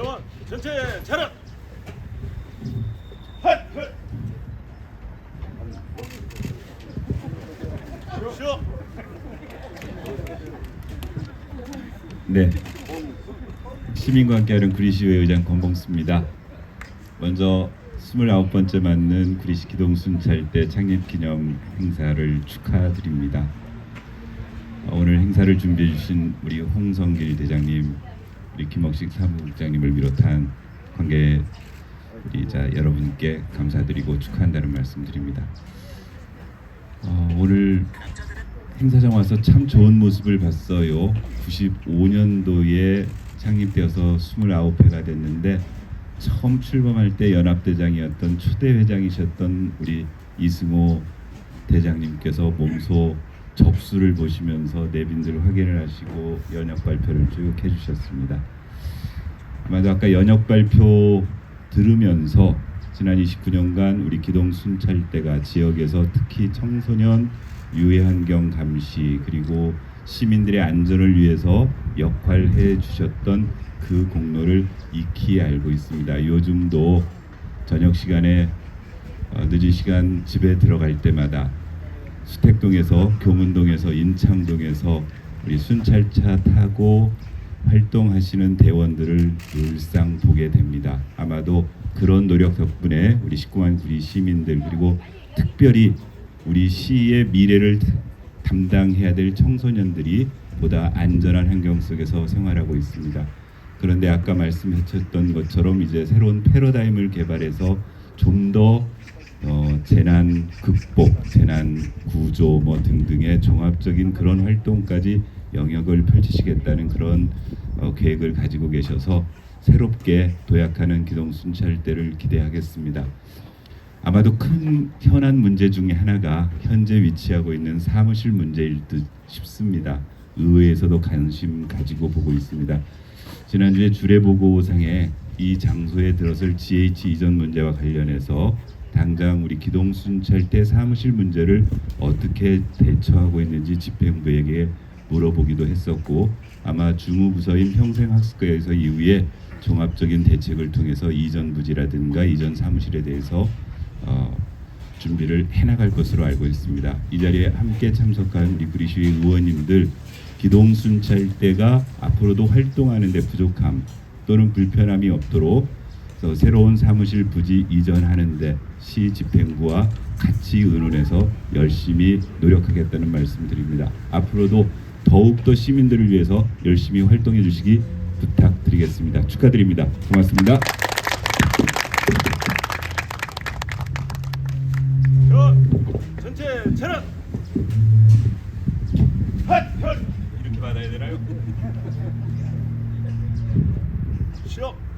대원 전체 차렷. 네. 시민과 함께하는 구리시의회 의장 권봉수입니다. 먼저 29번째 맞는 구리시 기동 순찰대 창립 기념 행사를 축하드립니다. 어, 오늘 행사를 준비해 주신 우리 홍성길 대장님, 김옥식 사무국장님을 비롯한 관계자 여러분께 감사드리고 축하한다는 말씀드립니다. 어, 오늘 행사장 와서 참 좋은 모습을 봤어요. 95년도에 창립되어서 29회가 됐는데 처음 출범할 때 연합대장이었던 초대 회장이셨던 우리 이승호 대장님께서 몸소 접수를 보시면서 내빈들 확인을 하시고 연역 발표를 쭉 해주셨습니다. 아마도 아까 연역 발표 들으면서 지난 29년간 우리 기동 순찰대가 지역에서 특히 청소년 유해 환경 감시 그리고 시민들의 안전을 위해서 역할해 주셨던 그 공로를 익히 알고 있습니다. 요즘도 저녁 시간에 어, 늦은 시간 집에 들어갈 때마다 수택동에서 교문동에서 인창동에서 우리 순찰차 타고 활동하시는 대원들을 늘상 보게 됩니다. 아마도 그런 노력 덕분에 우리 19만 구리 시민들 그리고 특별히 우리 시의 미래를 담당해야 될 청소년들이 보다 안전한 환경 속에서 생활하고 있습니다. 그런데 아까 말씀하셨던 것처럼 이제 새로운 패러다임을 개발해서 좀더 어, 재난 극복, 재난 구조 뭐 등등의 종합적인 그런 활동까지 영역을 펼치시겠다는 그런 어, 계획을 가지고 계셔서 새롭게 도약하는 기동 순찰대를 기대하겠습니다. 아마도 큰 현안 문제 중에 하나가 현재 위치하고 있는 사무실 문제일 듯 싶습니다. 의회에서도 관심 가지고 보고 있습니다. 지난주에 주례보고상에 이 장소에 들어설 GH 이전 문제와 관련해서 당장 우리 기동순찰대 사무실 문제를 어떻게 대처하고 있는지 집행부에게 물어보기도 했었고 아마 주무부서인 평생학습과에서 이후에 종합적인 대책을 통해서 이전 부지라든가 이전 사무실에 대해서 어, 준비를 해나갈 것으로 알고 있습니다. 이 자리에 함께 참석한 리브리시 의원님들 기동순찰대가 앞으로도 활동하는 데 부족함 또는 불편함이 없도록 그래서 새로운 사무실 부지 이전하는데 시 집행부와 같이 의논해서 열심히 노력하겠다는 말씀드립니다. 앞으로도 더욱더 시민들을 위해서 열심히 활동해 주시기 부탁드리겠습니다. 축하드립니다. 고맙습니다. 전체 차렷. 핫! 핫! 이렇게 받아야 되나요? 쉬어.